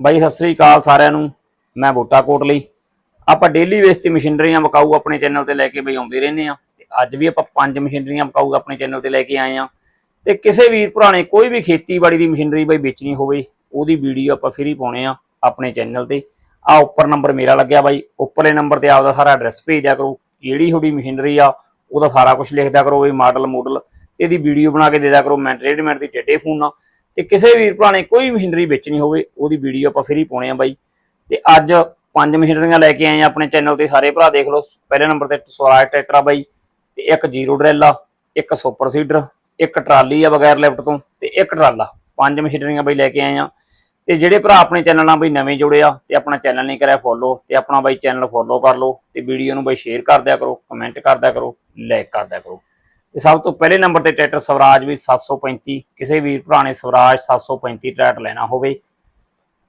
ਬਾਈ, ਸਤਿ ਸ੍ਰੀ ਅਕਾਲ ਸਾਰਿਆਂ ਨੂੰ। ਮੈਂ ਬੋਟਾ ਕੋਟ ਲਈ। ਆਪਾਂ ਡੇਲੀ ਬੇਸ ਤੇ ਮਸ਼ੀਨਰੀਆਂ ਵਿਕਾਊ ਆਪਣੇ ਚੈਨਲ ਤੇ ਲੈ ਕੇ ਬਈ ਆਉਂਦੇ ਰਹਿੰਦੇ ਆ ਤੇ ਅੱਜ ਵੀ ਆਪਾਂ ਪੰਜ ਮਸ਼ੀਨਰੀਆਂ ਵਿਕਾਊ ਆਪਣੇ ਚੈਨਲ ਤੇ ਲੈ ਕੇ ਆਏ ਆ ਤੇ ਕਿਸੇ ਵੀਰ ਪੁਰਾਣੇ ਕੋਈ ਵੀ ਖੇਤੀਬਾੜੀ ਦੀ ਮਸ਼ੀਨਰੀ ਬਈ ਵੇਚਣੀ ਹੋਵੇ, ਉਹਦੀ ਵੀਡੀਓ ਆਪਾਂ ਫ੍ਰੀ ਪਾਉਣੇ ਆ ਆਪਣੇ ਚੈਨਲ ਤੇ। ਆ ਉੱਪਰ ਨੰਬਰ ਮੇਰਾ ਲੱਗਿਆ ਬਾਈ। ਉੱਪਰਲੇ ਨੰਬਰ ਤੇ ਆਪਦਾ ਸਾਰਾ ਐਡਰੈਸ ਭੇਜ ਦਿਆ ਕਰੋ। ਜਿਹੜੀ ਤੁਹਾਡੀ ਮਸ਼ੀਨਰੀ ਆ, ਉਹਦਾ ਸਾਰਾ ਕੁਝ ਲਿਖ ਦਿਆ ਕਰੋ ਵੀ ਮਾਡਲ ਮੋਡਲ ਤੇ ਇਹਦੀ ਵੀਡੀਓ ਬਣਾ ਕੇ ਦੇ ਦਿਆ ਕਰੋ। ਮਿੰਟ ਰੇਟ ਮਿੰਟ ਦੀ ਟੇਡੇ ਫੋਨ ਨਾਲ ਤੇ ਕਿਸੇ ਵੀਰ ਭਰਾ ਨੇ ਕੋਈ ਮਸ਼ੀਨਰੀ ਵੇਚਣੀ ਹੋਵੇ, ਉਹਦੀ ਵੀਡੀਓ ਆਪਾਂ ਫ੍ਰੀ ਪਾਉਣੇ ਆ ਬਾਈ। ਤੇ ਅੱਜ ਪੰਜ ਮਸ਼ੀਨਰੀਆਂ ਲੈ ਕੇ ਆਏ ਆ ਆਪਣੇ ਚੈਨਲ ਤੇ, ਸਾਰੇ ਭਰਾ ਦੇਖ ਲਓ। ਪਹਿਲੇ ਨੰਬਰ ਤੇ ਸਵਰਾਜ ਟਰੈਕਟਰ ਆ ਬਾਈ, ਤੇ ਇੱਕ ਜ਼ੀਰੋ ਡਰੈਲ ਆ, ਇੱਕ ਸੁਪਰ ਸੀਡਰ, ਇੱਕ ਟਰਾਲੀ ਆ ਬਗੈਰ ਲਿਫਟ ਤੋਂ, ਤੇ ਇੱਕ ਟਰਾਲਾ। ਪੰਜ ਮਸ਼ੀਨਰੀਆਂ ਬਾਈ ਲੈ ਕੇ ਆਏ ਆ। ਤੇ ਜਿਹੜੇ ਭਰਾ ਆਪਣੇ ਚੈਨਲ ਨਾਲ ਬਈ ਨਵੇਂ ਜੁੜੇ ਆ, ਤੇ ਆਪਣਾ ਚੈਨਲ ਨਹੀਂ ਕਰਿਆ ਫੋਲੋ ਤੇ ਆਪਣਾ ਬਾਈ ਚੈਨਲ ਫੋਲੋ ਕਰ ਲਓ, ਤੇ ਵੀਡੀਓ ਨੂੰ ਬਈ ਸ਼ੇਅਰ ਕਰ ਦਿਆ ਕਰੋ ਕਮੈਂਟ ਕਰ ਦਿਆ ਕਰੋ ਲਾਈਕ ਕਰ ਦਿਆ ਕਰੋ। ਤੇ ਸਭ ਤੋਂ ਪਹਿਲੇ ਨੰਬਰ ਤੇ ਟਰੈਕਟਰ ਸਵਰਾਜ ਵੀ 735 ਕਿਸੇ ਵੀਰ ਭਰਾ ਨੇ ਸਵਰਾਜ 735 ਟਰੈਕਟਰ ਲੈਣਾ ਹੋਵੇ।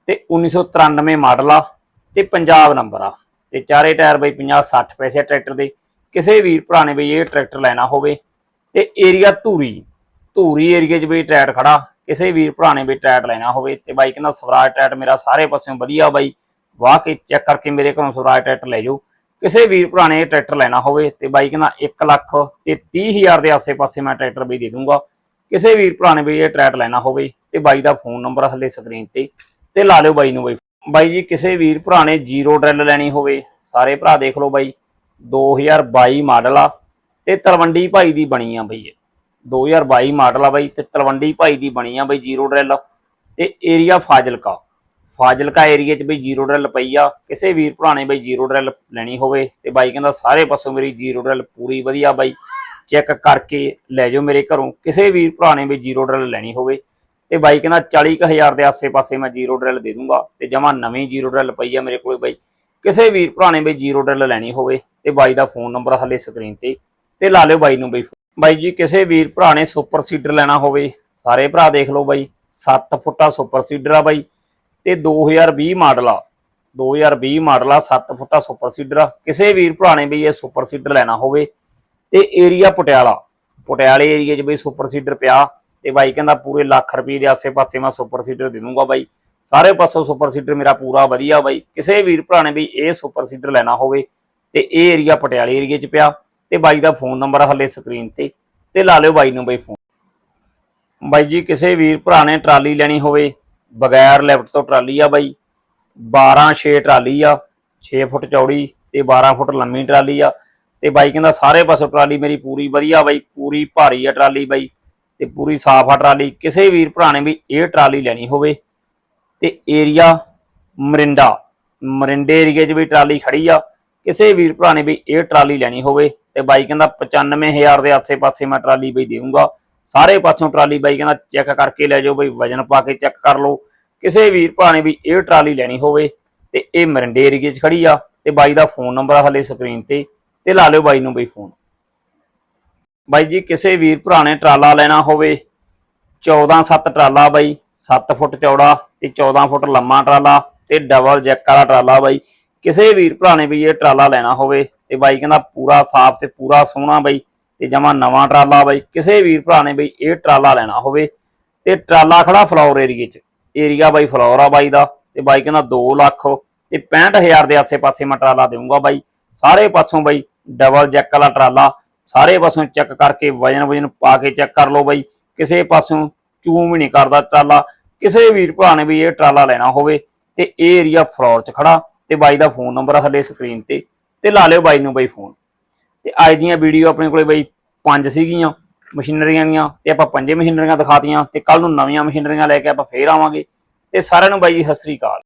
ਤੇ 1993 ਮਾਡਲ ਆ ਤੇ ਪੰਜਾਬ ਨੰਬਰ ਆ। ਤੇ ਚਾਰੇ ਟਾਇਰ ਬਈ 50 60 ਪੈਸੇ ਟਰੈਕਟਰ ਦੇ। ਕਿਸੇ ਵੀਰ ਭਰਾ ਨੇ ਬਈ ਇਹ ਟਰੈਕਟਰ ਲੈਣਾ ਹੋਵੇ। ਤੇ ਏਰੀਆ ਧੂਰੀ ਧੂਰੀ ਏਰੀਆ 'ਚ ਬਈ ਟਰੈਕਟਰ ਖੜਾ। ਕਿਸੇ ਵੀਰ ਭਰਾ ਨੇ ਬਈ ਟਰੈਕਟਰ ਲੈਣਾ ਹੋਵੇ ਤੇ ਬਾਈ ਕਹਿੰਦਾ ਸਵਰਾਜ ਟਰੈਕਟਰ ਮੇਰਾ ਸਾਰੇ ਪਾਸਿਓਂ ਵਧੀਆ ਬਾਈ। ਵਾਹ ਕੇ ਚੈੱਕ ਕਰਕੇ ਮੇਰੇ ਘਰੋਂ ਸਵਰਾਜ ਟਰੈਕਟਰ ਲੈ ਜਾਓ। ਕਿਸੇ ਵੀਰ ਭਰਾ ਨੇ ਇਹ ਟਰੈਕਟਰ ਲੈਣਾ ਹੋਵੇ ਤੇ ਬਾਈ ਕਹਿੰਦਾ 1 ਲੱਖ ਤੇ 30000 ਦੇ ਆਸੇ-ਪਾਸੇ ਮੈਂ ਟਰੈਕਟਰ ਬਈ ਦੇ ਦੂੰਗਾ। ਕਿਸੇ ਵੀਰ ਭਰਾ ਨੇ ਬਈ ਇਹ ਟਰੈਕਟਰ ਲੈਣਾ ਹੋਵੇ ਤੇ ਬਾਈ ਦਾ ਫੋਨ ਨੰਬਰ ਆ ਸਕਰੀਨ ਤੇ ਤੇ ਲਾ ਲਿਓ ਬਾਈ ਨੂੰ ਬਾਈ। ਬਾਈ ਜੀ, ਕਿਸੇ ਵੀਰ ਭਰਾ ਨੇ ਜ਼ੀਰੋ ਡਰਿਲ ਲੈਣੀ ਹੋਵੇ, ਸਾਰੇ ਭਰਾ ਦੇਖ ਲਓ ਬਾਈ। 2022 ਮਾਡਲ ਆ ਤੇ ਤਲਵੰਡੀ ਭਾਈ ਦੀ ਬਣੀ ਆ ਬਈ ਇਹ। 2022 ਮਾਡਲ ਆ ਬਾਈ ਤੇ ਤਲਵੰਡੀ ਭਾਈ ਦੀ ਬਣੀ ਆ ਬਈ ਜ਼ੀਰੋ ਡਰਿਲ ਤੇ ਏਰੀਆ ਫਾਜ਼ਿਲਕਾ। ਫਾਜ਼ਿਲਕਾ ਏਰੀਆ 'ਚ ਬਈ ਜ਼ੀਰੋ ਡਰਿਲ ਪਈ ਆ, ਕਿਸੇ ਵੀਰ ਭਰਾ ਨੇ ਬਈ ਜ਼ੀਰੋ ਡਰਿਲ ਲੈਣੀ ਹੋਵੇ ਤੇ ਬਾਈ ਕਹਿੰਦਾ ਸਾਰੇ ਪਾਸੋਂ ਮੇਰੀ ਜ਼ੀਰੋ ਡਰਿਲ ਪੂਰੀ ਵਧੀਆ ਬਾਈ, ਚੈੱਕ ਕਰਕੇ ਲੈ ਜਾਓ ਮੇਰੇ ਘਰੋਂ, ਕਿਸੇ ਵੀਰ ਭਰਾ ਨੇ ਬਈ ਜ਼ੀਰੋ ਡਰਿਲ ਲੈਣੀ ਹੋਵੇ ਤੇ ਬਾਈ ਕਹਿੰਦਾ 40000 ਦੇ ਆਸੇ-ਪਾਸੇ ਮੈਂ ਜ਼ੀਰੋ ਡਰਿਲ ਦੇ ਦੂੰਗਾ ਤੇ ਜਮਾ ਨਵੀਂ ਜ਼ੀਰੋ ਡਰਿਲ ਪਈ ਆ ਮੇਰੇ ਕੋਲੇ ਬਾਈ, ਕਿਸੇ ਵੀਰ ਭਰਾ ਨੇ ਬਈ ਜ਼ੀਰੋ ਡਰਿਲ ਲੈਣੀ ਹੋਵੇ ਤੇ ਬਾਈ ਦਾ ਫੋਨ ਨੰਬਰ ਆ ਸਕਰੀਨ ਤੇ ਤੇ ਲਾ ਲਿਓ ਬਾਈ ਨੂੰ ਬਈ। ਬਾਈ ਜੀ, ਕਿਸੇ ਵੀਰ ਭਰਾ ਨੇ ਸੁਪਰ ਸੀਡਰ ਲੈਣਾ ਹੋਵੇ, ਸਾਰੇ ਭਰਾ ਦੇਖ ਲਓ ਬਾਈ 7 ਫੁੱਟਾ ਸੁਪਰ ਸੀਡਰ ਆ ਬਾਈ। ਤੇ 2020 ਮਾਡਲ ਆ। 2020 ਮਾਡਲ ਆ 7 ਫੁੱਟਾ ਸੁਪਰ ਸੀਡਰ ਆ। ਕਿਸੇ ਵੀਰ ਭਰਾ ਨੇ ਬਈ ਇਹ ਸੁਪਰ ਸੀਡਰ ਲੈਣਾ ਹੋਵੇ ਤੇ ਏਰੀਆ ਪਟਿਆਲਾ। ਪਟਿਆਲੇ ਏਰੀਆ 'ਚ ਬਈ ਸੁਪਰ ਸੀਡਰ ਪਿਆ ਤੇ ਬਾਈ ਕਹਿੰਦਾ ਪੂਰੇ ਲੱਖ ਰੁਪਏ ਦੇ ਆਸੇ-ਪਾਸੇ ਮੈਂ ਸੁਪਰ ਸੀਡਰ ਦੇ ਦੂੰਗਾ ਬਾਈ। ਸਾਰੇ ਪਾਸੋਂ ਸੁਪਰ ਸੀਡਰ ਮੇਰਾ ਪੂਰਾ ਵਧੀਆ ਬਾਈ। ਕਿਸੇ ਵੀਰ ਭਰਾ ਨੇ ਵੀ ਇਹ ਸੁਪਰ ਸੀਡਰ ਲੈਣਾ ਹੋਵੇ ਤੇ ਇਹ ਏਰੀਆ ਪਟਿਆਲੇ ਏਰੀਆ 'ਚ ਪਿਆ ਤੇ ਬਾਈ ਦਾ ਫੋਨ ਨੰਬਰ ਆ ਸਕਰੀਨ ਤੇ ਤੇ ਲਾ ਲਿਓ ਬਾਈ ਨੂੰ ਬਾਈ ਫੋਨ। ਬਾਈ ਜੀ, ਕਿਸੇ ਵੀਰ ਭਰਾ ਨੇ ਟਰਾਲੀ ਲੈਣੀ ਹੋਵੇ ਬਗੈਰ ਲਿਫਟ ਤੋਂ ਟਰਾਲੀ ਆ ਬਾਈ। 12 6 ਟਰਾਲੀ ਆ 6 ਫੁੱਟ ਚੌੜੀ ਤੇ 12 ਫੁੱਟ ਲੰਮੀ ਟਰਾਲੀ ਆ। ਤੇ ਬਾਈ ਕਹਿੰਦਾ ਸਾਰੇ ਪਾਸੋਂ ਟਰਾਲੀ ਮੇਰੀ ਪੂਰੀ ਵਧੀਆ ਬਾਈ, ਪੂਰੀ ਭਾਰੀ ਆ ਟਰਾਲੀ ਬਾਈ ਤੇ ਪੂਰੀ ਸਾਫ਼ ਆ ਟਰਾਲੀ। ਕਿਸੇ ਵੀਰ ਭਰਾ ਨੇ ਵੀ ਇਹ ਟਰਾਲੀ ਲੈਣੀ ਹੋਵੇ। ਤੇ ਏਰੀਆ ਮਰਿੰਡਾ, ਮਰਿੰਡੇ ਏਰੀਏ 'ਚ ਵੀ ਟਰਾਲੀ ਖੜੀ ਆ। ਕਿਸੇ ਵੀਰ ਭਰਾ ਨੇ ਵੀ ਇਹ ਟਰਾਲੀ ਲੈਣੀ ਹੋਵੇ। ਤੇ ਬਾਈ ਕਹਿੰਦਾ 95000 ਦੇ ਆਸੇ-ਪਾਸੇ ਮੈਂ ਟਰਾਲੀ ਬਈ ਦੇਵਾਂਗਾ ਸਾਰੇ ਪਾਸੋਂ ਟਰਾਲੀ ਬਾਈ ਕਹਿੰਦਾ ਚੈੱਕ ਕਰਕੇ ਲੈ ਜਾਓ ਬਈ, ਵਜਨ ਪਾ ਕੇ ਚੈੱਕ ਕਰ ਲਓ। ਕਿਸੇ ਵੀਰ ਭਰਾ ਨੇ ਵੀ ਇਹ ਟਰਾਲੀ ਲੈਣੀ ਹੋਵੇ ਤੇ ਇਹ ਮਰਿੰਡੇ ਏਰੀਏ 'ਚ ਖੜੀ ਆ ਤੇ ਬਾਈ ਦਾ ਫੋਨ ਨੰਬਰ ਆ ਥੱਲੇ ਸਕਰੀਨ ਤੇ ਤੇ ਲਾ ਲਿਓ ਬਾਈ ਨੂੰ ਬਈ ਫੋਨ ਬਾਈ ਜੀ, ਕਿਸੇ ਵੀਰ ਭਰਾ ਨੇ ਟਰਾਲਾ ਲੈਣਾ ਹੋਵੇ 14 7 ਟਰਾਲਾ ਬਾਈ 7 ਫੁੱਟ ਚੌੜਾ ਤੇ 14 ਫੁੱਟ ਲੰਮਾ ਟਰਾਲਾ ਤੇ ਡਬਲ ਜੈਕ ਵਾਲਾ ਟਰਾਲਾ ਬਾਈ। ਕਿਸੇ ਵੀਰ ਭਰਾ ਨੇ ਵੀ ਇਹ ਟਰਾਲਾ ਲੈਣਾ ਹੋਵੇ ਤੇ ਬਾਈ ਕਹਿੰਦਾ ਪੂਰਾ ਸਾਫ਼ ਤੇ ਪੂਰਾ ਸੋਹਣਾ ਬਾਈ। ਤੇ ਜਮਾ ਨਵਾਂ ਟਰਾਲਾ ਬਾਈ, ਕਿਸੇ ਵੀਰ ਭਰਾ ਨੇ ਬਈ ਇਹ ਟਰਾਲਾ ਲੈਣਾ ਹੋਵੇ ਤੇ ਟਰਾਲਾ ਖੜਾ ਫਲੋਰ ਏਰੀਏ 'ਚ। ਏਰੀਆ ਬਾਈ ਫਲੋਰ ਆ ਬਾਈ ਦਾ ਤੇ ਬਾਈ ਕਹਿੰਦਾ 2 ਲੱਖ ਤੇ 65000 ਦੇ ਆਸੇ-ਪਾਸੇ ਮੈਂ ਟਰਾਲਾ ਦੇਵਾਂਗਾ ਬਾਈ। ਸਾਰੇ ਪਾਸੋਂ ਬਾਈ ਡਬਲ ਜੈਕ ਵਾਲਾ ਟਰਾਲਾ, ਸਾਰੇ ਪਾਸੋਂ ਚੈੱਕ ਕਰਕੇ ਵਜਨ ਵਜਨ ਪਾ ਕੇ ਚੈੱਕ ਕਰ ਲਓ ਬਾਈ। ਕਿਸੇ ਪਾਸੋਂ ਚੂਮ ਵੀ ਨਹੀਂ ਕਰਦਾ ਟਰਾਲਾ। ਕਿਸੇ ਵੀਰ ਭਰਾ ਨੇ ਵੀ ਇਹ ਟਰਾਲਾ ਲੈਣਾ ਹੋਵੇ ਤੇ ਇਹ ਏਰੀਆ ਫਲੋਰ 'ਚ ਖੜਾ ਤੇ ਬਾਈ ਦਾ ਫੋਨ ਨੰਬਰ ਆ ਥੱਲੇ ਸਕਰੀਨ ਤੇ ਤੇ ਲਾ ਲਿਓ ਬਾਈ ਨੂੰ ਬਾਈ ਫੋਨ ਤੇ ਅੱਜ ਦੀਆਂ ਵੀਡੀਓ ਆਪਣੇ ਕੋਲੇ ਬਾਈ ਪੰਜ ਸੀਗੀਆਂ ਮਸ਼ੀਨਰੀਆਂ ਦੀਆਂ ਤੇ ਆਪਾਂ ਪੰਜੇ ਮਸ਼ੀਨਰੀਆਂ ਦਿਖਾਤੀਆਂ ਤੇ ਕੱਲ ਨੂੰ ਨਵੀਆਂ ਮਸ਼ੀਨਰੀਆਂ ਲੈ ਕੇ ਆਪਾਂ ਫੇਰ ਆਵਾਂਗੇ। ਤੇ ਸਾਰਿਆਂ ਨੂੰ ਬਾਈ ਜੀ, ਸਤਿ ਸ੍ਰੀ ਅਕਾਲ।